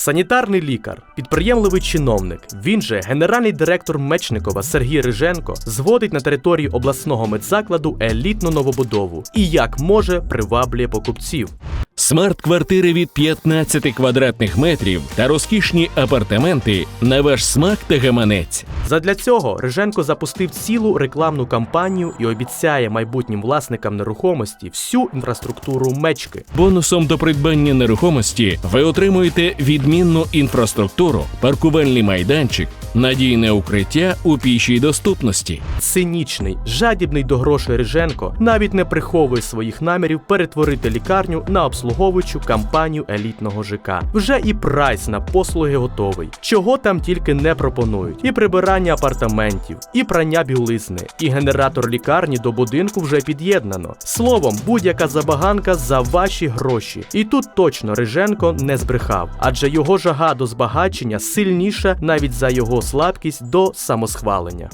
Санітарний лікар, підприємливий чиновник, він же генеральний директор Мечникова Сергій Риженко зводить на території обласного медзакладу елітну новобудову і як може приваблює покупців. Смарт-квартири від 15 квадратних метрів та розкішні апартаменти на ваш смак та гаманець. Задля цього Риженко запустив цілу рекламну кампанію і обіцяє майбутнім власникам нерухомості всю інфраструктуру мечки. Бонусом до придбання нерухомості ви отримуєте відмінну інфраструктуру, паркувальний майданчик, надійне укриття у пішій доступності. Цинічний, жадібний до грошей Риженко навіть не приховує своїх намірів перетворити лікарню на обслуговуючу кампанію елітного ЖК. Вже і прайс на послуги готовий. Чого там тільки не пропонують: і прибирання апартаментів, і прання білизни, і генератор лікарні до будинку вже під'єднано. Словом, будь-яка забаганка за ваші гроші. І тут точно Риженко не збрехав, адже його жага до збагачення сильніша навіть за його слабкість до самосхвалення.